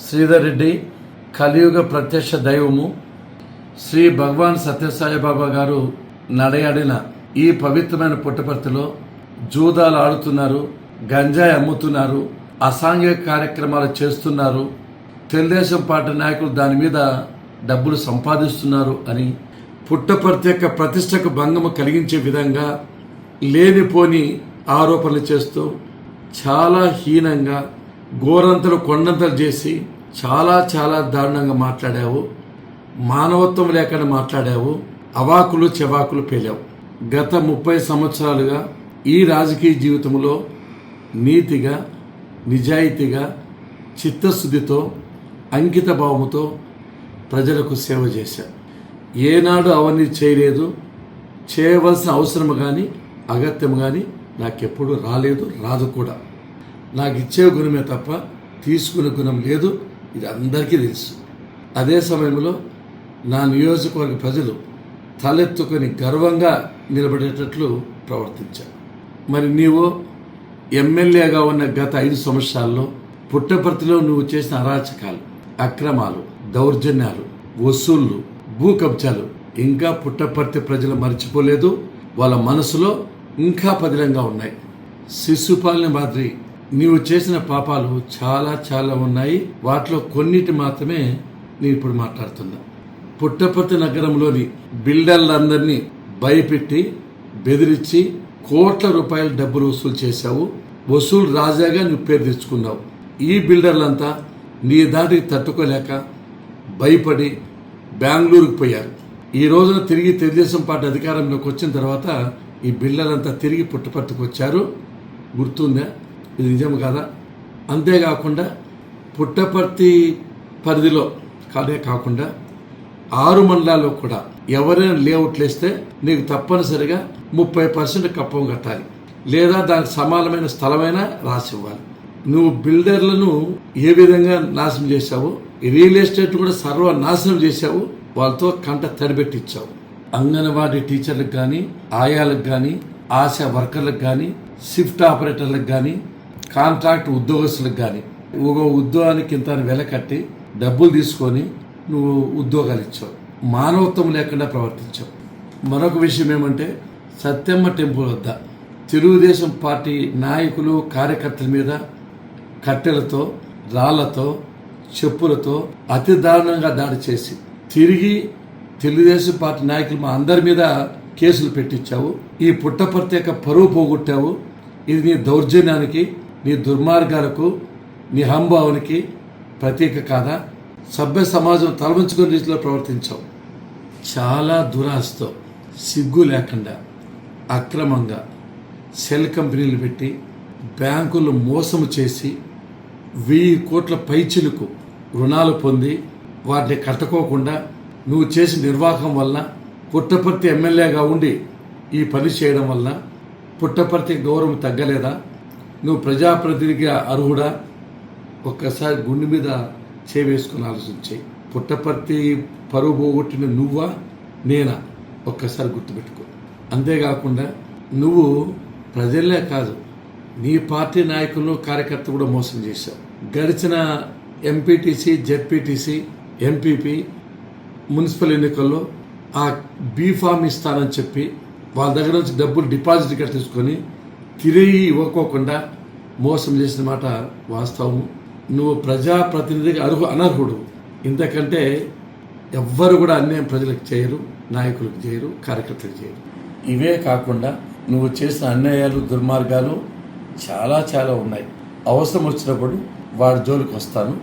శ్రీధర్ రెడ్డి కలియుగ ప్రత్యక్ష దైవము. శ్రీ భగవాన్ సత్యసాయిబాబా గారు నడయాడిన ఈ పవిత్రమైన పుట్టపర్తిలో జూదాలు ఆడుతున్నారు గంజాయి అమ్ముతున్నారు అసాంఘిక కార్యక్రమాలు చేస్తున్నారు. తెలుగుదేశం పార్టీ నాయకులు దాని మీద డబ్బులు సంపాదిస్తున్నారు అని పుట్టపర్తి యొక్క ప్రతిష్టకు భంగము కలిగించే విధంగా లేనిపోని ఆరోపణలు చేస్తూ చాలా హీనంగా గోరంతలు కొండంతలు చేసి చాలా చాలా దారుణంగా మాట్లాడావు మానవత్వం లేకుండా మాట్లాడావు అవాకులు చెవాకులు పేలావు. గత ముప్పై సంవత్సరాలుగా ఈ రాజకీయ జీవితంలో నీతిగా నిజాయితీగా చిత్తశుద్ధితో అంకిత భావంతో ప్రజలకు సేవ చేశావు ఏనాడు అవన్నీ చేయలేదు చేయవలసిన అవసరం కానీ అగత్యం కానీ నాకెప్పుడు రాలేదు రాదు కూడా. నాకు ఇచ్చే గుణమే తప్ప తీసుకునే గుణం లేదు. ఇది అందరికీ తెలుసు. అదే సమయంలో నా నియోజకవర్గ ప్రజలు తలెత్తుకొని గర్వంగా నిలబడేటట్లు ప్రవర్తించారు. మరి నీవు ఎమ్మెల్యేగా ఉన్న గత ఐదు సంవత్సరాల్లో పుట్టపర్తిలో నువ్వు చేసిన అరాచకాలు అక్రమాలు దౌర్జన్యాలు వసూళ్ళు భూ కబ్జాలు ఇంకా పుట్టపర్తి ప్రజలు మర్చిపోలేదు. వాళ్ళ మనసులో ఇంకా పదిలంగా ఉన్నాయి. శిశుపాలని మాదిరి నీవు చేసిన పాపాలు చాలా చాలా ఉన్నాయి. వాటిలో కొన్నిటి మాత్రమే నేను ఇప్పుడు మాట్లాడుతున్నా. పుట్టపర్తి నగరంలోని బిల్డర్లందరినీ భయపెట్టి బెదిరించి కోట్ల రూపాయల డబ్బులు వసూలు చేశావు. వసూలు రాజాగా నువ్వు పేరు తెచ్చుకున్నావు. ఈ బిల్డర్లంతా నీ దాటికి తట్టుకోలేక భయపడి బెంగళూరుకు పోయారు. ఈ రోజున తిరిగి తెలుగుదేశం పార్టీ అధికారంలోకి వచ్చిన తర్వాత ఈ బిల్డర్లంతా తిరిగి పుట్టపర్తికి వచ్చారు. గుర్తుందా? ఇది నిజం కదా? అంతేకాకుండా పుట్టపర్తి పరిధిలో కాదే కాకుండా ఆరు మండలాల్లో కూడా ఎవరైనా లేఅవుట్లు వేస్తే నీకు తప్పనిసరిగా ముప్పై పర్సెంట్ కప్పం కట్టాలి. లేదా దానికి సమానమైన స్థలమైనా రాసి ఇవ్వాలి. నువ్వు బిల్డర్లను ఏ విధంగా నాశనం చేశావు రియల్ ఎస్టేట్ కూడా సర్వ నాశనం చేశావు వాళ్ళతో కంట తడిపెట్టించావు. అంగన్వాడీ టీచర్లకు కానీ ఆయాలకు కానీ ఆశా వర్కర్లకు కానీ షిఫ్ట్ ఆపరేటర్లకు కానీ కాంట్రాక్ట్ ఉద్యోగస్తులకు కానీ ఒక ఉద్యోగానికి ఇంత అని వెల కట్టి డబ్బులు తీసుకొని నువ్వు ఉద్యోగాలు ఇచ్చావు. మానవత్వం లేకుండా ప్రవర్తించావు. మరొక విషయం ఏమంటే సత్యమ్మ టెంపుల్ వద్ద తెలుగుదేశం పార్టీ నాయకులు కార్యకర్తల మీద కట్టెలతో రాళ్ళతో చెప్పులతో అతి దారుణంగా దాడి చేసి తిరిగి తెలుగుదేశం పార్టీ నాయకులు మా అందరి మీద కేసులు పెట్టించావు. ఈ పుట్టపర్తి యొక్క పరువు పోగొట్టావు. ఇది నీ దౌర్జన్యానికి నీ దుర్మార్గాలకు నీ హంభావానికి ప్రతీక కాదా? సభ్య సమాజం తలవంచుకుని రీతిలో ప్రవర్తించావు. చాలా దురాశతో సిగ్గు లేకుండా అక్రమంగా సెల్ కంపెనీలు పెట్టి బ్యాంకులు మోసము చేసి వెయ్యి కోట్ల పైచిలకు రుణాలు పొంది వాటిని కట్టుకోకుండా నువ్వు చేసిన నిర్వాహకం వలన పుట్టపర్తి ఎమ్మెల్యేగా ఉండి ఈ పని చేయడం వలన పుట్టపర్తి గౌరవం తగ్గలేదా? నువ్వు ప్రజాప్రతినిధిగా అర్హుడా? ఒక్కసారి గుండె మీద చేవేసుకుని ఆలోచించాయి పుట్టపర్తి పరువు పోగొట్టిన నువ్వా? నేనా? ఒక్కసారి గుర్తుపెట్టుకో. అంతేకాకుండా నువ్వు ప్రజలే కాదు నీ పార్టీ నాయకులను కార్యకర్త కూడా మోసం చేశావు. గడిచిన ఎంపీటీసీ జెడ్పీటీసీ ఎంపీపీ మున్సిపల్ ఎన్నికల్లో ఆ బీఫామ్ ఇస్తానని చెప్పి వాళ్ళ దగ్గర నుంచి డబ్బులు డిపాజిట్గా తీసుకొని తిరిగి ఇవ్వకోకుండా మోసం చేసిన మాట వాస్తవం నువ్వు ప్రజాప్రతినిధికి అర్హు అనర్హుడు. ఇంతకంటే ఎవ్వరు కూడా అన్యాయం ప్రజలకు చేయరు నాయకులకు చేయరు కార్యకర్తలకు చేయరు. ఇవే కాకుండా నువ్వు చేసిన అన్యాయాలు దుర్మార్గాలు చాలా చాలా ఉన్నాయి. అవసరం వచ్చినప్పుడు వాడి జోలికి వస్తాను.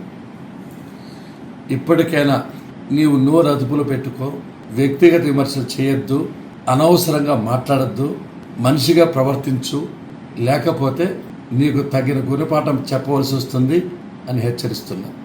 ఇప్పటికైనా నీవు నోరు అదుపులో పెట్టుకో వ్యక్తిగత విమర్శలు చేయొద్దు అనవసరంగా మాట్లాడద్దు మనిషిగా ప్రవర్తించు లేకపోతే నీకు తగిన గుణపాఠం చెప్పవలసి వస్తుంది అని హెచ్చరిస్తున్నాను